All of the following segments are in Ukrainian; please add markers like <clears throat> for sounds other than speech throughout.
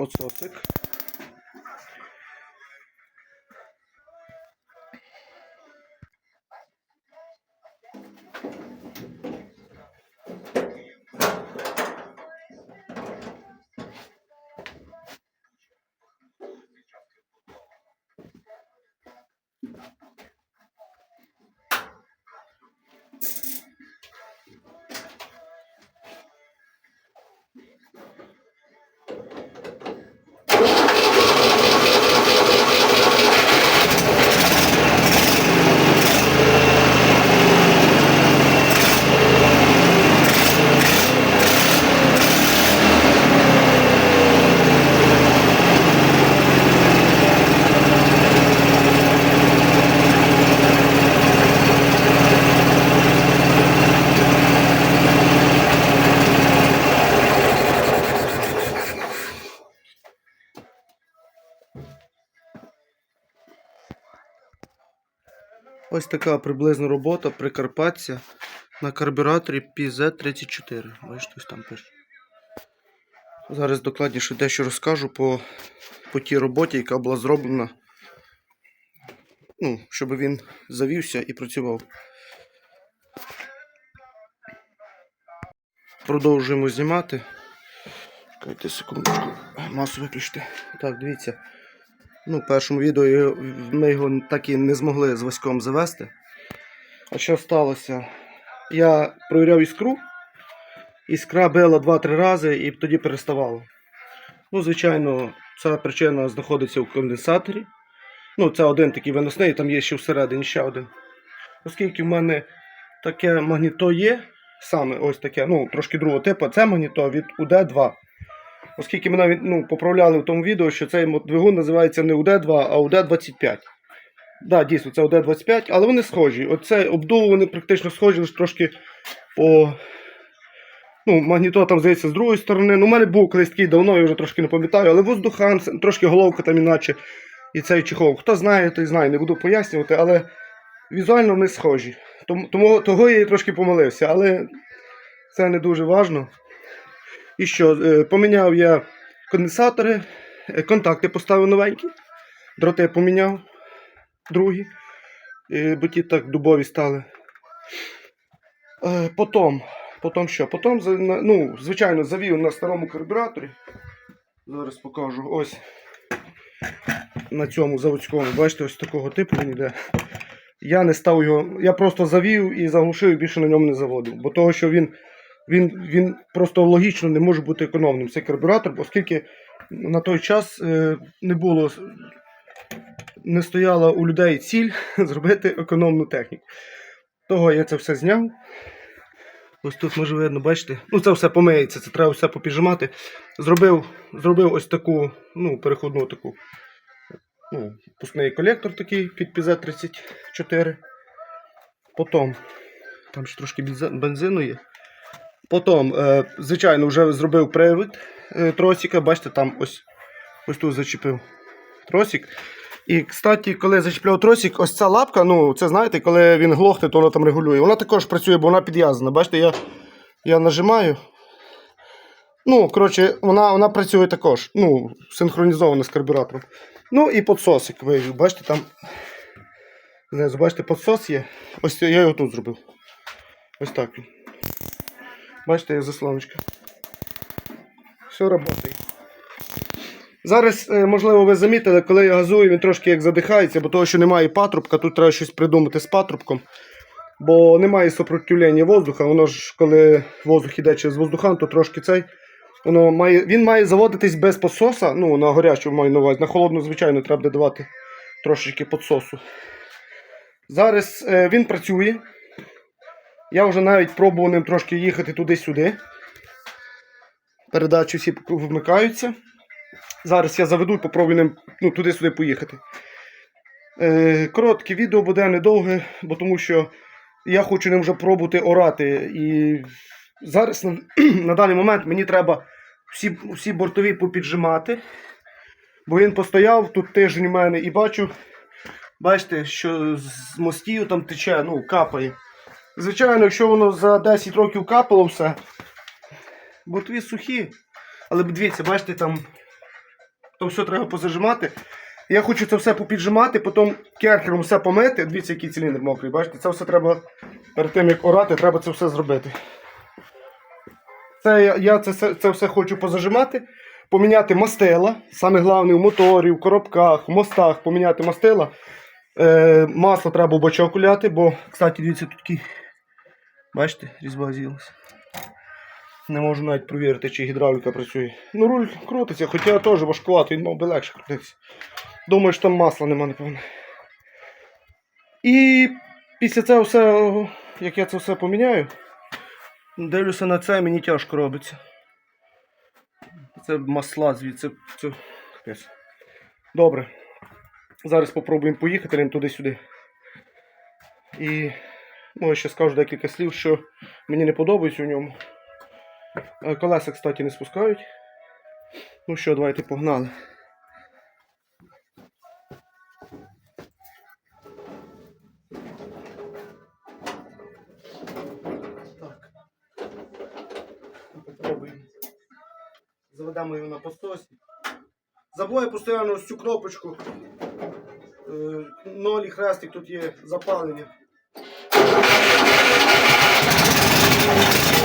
Подсосик. Ось така приблизна робота Прикарпаття на карбюраторі PZ34. Бачите, ось там пише. Зараз докладніше дещо розкажу по, по тій роботі, яка була зроблена. Ну, щоб він завівся і працював. Продовжуємо знімати. Чекайте секундочку. Масу виключити. Так, дивіться. Ну, в першому відео ми його так і не змогли з Васьком завести. А що сталося? Я провіряв іскру. Іскра била 2-3 рази і тоді переставала. Ну, звичайно, ця причина знаходиться в конденсаторі. Ну, це один такий виносний, там є ще всередині ще один. Оскільки в мене таке магніто є, саме ось таке, ну, трошки другого типу, це магніто від UD2. Оскільки навіть ну, поправляли в тому відео, що цей двигун називається не UD2, а UD25. Так, да, дійсно, це UD25, але вони схожі. Оце обдув, вони практично схожі, лише трошки по. Ну, магніто там, здається, з другої сторони. Ну, у мене був колись такий давно, я вже трошки не пам'ятаю, але воздухан, трошки головка там іначе. І цей чехол. Хто знає, той знає, не буду пояснювати, але візуально вони схожі. Тому, того я і трошки помилився, але це не дуже важно. І що, е, поміняв я конденсатори, е, контакти поставив новенькі, дроти поміняв другі, е, бо ті так дубові стали. Потім, потім що? Потім, ну, звичайно, завів на старому карбюраторі. Зараз покажу. Ось на цьому заводському. Бачите, ось такого типу він йде. Я не став його, я просто завів і заглушив, і більше на ньому не заводив. Бо того, що він, він, він просто логічно не може бути економним. Цей карбюратор, оскільки на той час е, не було, не стояла у людей ціль <laughs> зробити економну техніку. Того я це все зняв. Ось тут може видно, бачите. Ну це все помиється, це треба все попіжимати. Зробив, зробив ось таку, ну, переходну таку. Ну, пускний колектор такий під PZ34. Потім, там ще трошки бензину є. Потім, е, звичайно, вже зробив привід е, тросика. Бачите, там ось, ось тут зачепив тросик. І, кстати, коли зачіпляв тросик, ось ця лапка, ну, це знаєте, коли він глохне, то вона там регулює. Вона також працює, бо вона підв'язана. Бачите, я, я нажимаю. Ну, коротше, вона, вона працює також. Ну, синхронізована з карбюратором. Ну і подсосик вивів. Бачите, там. Знизу, бачите, подсос є. Ось я його тут зробив. Ось так він. Бачите, є заслоночка. Все працює. Зараз, е, можливо, ви замітили, коли я газую, він трошки як задихається, бо того, що немає патрубка, тут треба щось придумати з патрубком. Бо немає сопротивлення воздуха, воно ж коли воздух іде через воздухан, то трошки цей. Воно має, він має заводитись без подсоса, ну на горячу маю на увазі. На холодну, звичайно, треба буде давати трошечки подсосу. Зараз е, він працює. Я вже навіть пробував ним трошки їхати туди-сюди. Передачі всі вмикаються. Зараз я заведу і попробую ним ну, туди-сюди поїхати. Е, коротке відео буде недовге, бо тому що Я хочу ним вже пробувати орати. І зараз на, <clears throat> на даний момент мені треба всі, всі бортові попіджимати. Бо він постояв тут тиждень у мене і бачу, бачите, що з мостів там тече, ну, капає. Звичайно, якщо воно за 10 років капало все, бортові сухі. Але дивіться, бачите, там то все треба позажимати. Я хочу це все попіджимати, потім керхером все помити. Дивіться, який циліндр мокрий. Бачите, це все треба перед тим, як орати, треба це все зробити. Це я, це, це все хочу позажимати, поміняти мастила. Саме головне в моторі, в коробках, в мостах поміняти мастила. Е, масло треба в бачок куляти, бо, кстати, дивіться, тут такий. Бачите, різьба з'їлася. Не можу навіть провірити, чи гідравліка працює. Ну, руль крутиться, хоча теж важкувато, він мав би легше крутитися. Думаю, що там масла нема, напевно. І після цього все, як я це все поміняю, дивлюся на це, мені тяжко робиться. Це масла звідси. Це... Добре. Зараз спробуємо поїхати туди-сюди. І може ще скажу декілька слів, що мені не подобається у ньому. Е, Колеса, кстати, не спускають. Ну що, давайте погнали. Заведемо його на постосі. Забуваю постійно ось цю кнопочку. Е, Ноль і хрестик тут є запалення. Thank you.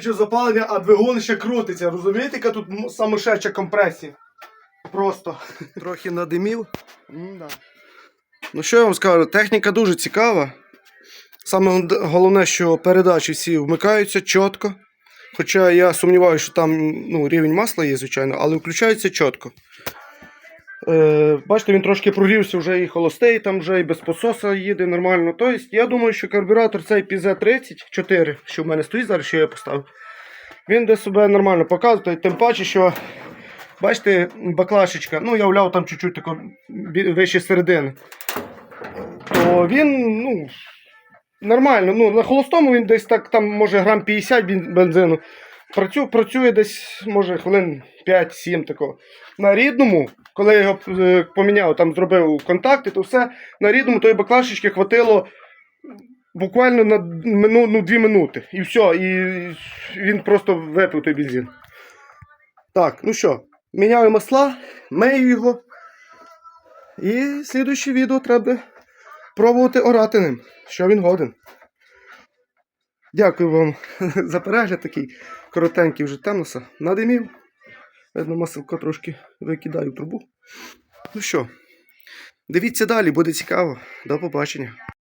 Виключив запалення, а двигун ще крутиться. Розумієте, яка тут м- самошедша компресія? Просто. Трохи надимів. М-да. Ну що я вам скажу, техніка дуже цікава. Саме головне, що передачі всі вмикаються чітко. Хоча я сумніваюся, що там ну, рівень масла є, звичайно, але включається чітко. Е, бачите, він трошки прогрівся вже і холостей, там вже і без пососа їде нормально. Тобто, я думаю, що карбюратор цей PZ34, що в мене стоїть зараз, що я поставив, він де себе нормально показує. Тим паче, що бачите, баклашечка, ну я вляв там чуть-чуть тако вище середини. То він, ну, нормально. Ну, на холостому він десь так, там, може, грам 50 бензину. Працює, працює десь, може, хвилин 5-7 такого. На рідному, коли я його е, поміняв, там зробив контакти, то все, на рідному тої баклашечки хватило буквально на мину, ну, 2 минути. І все, і він просто випив той бензин. Так, ну що, міняю масла, мию його. І слідуюче відео треба пробувати орати ним, що він годен. Дякую вам <laughs> за перегляд такий коротенький вже темноса. Надимів. Видно, маселко трошки викидаю трубу. Ну що, дивіться далі, буде цікаво. До побачення.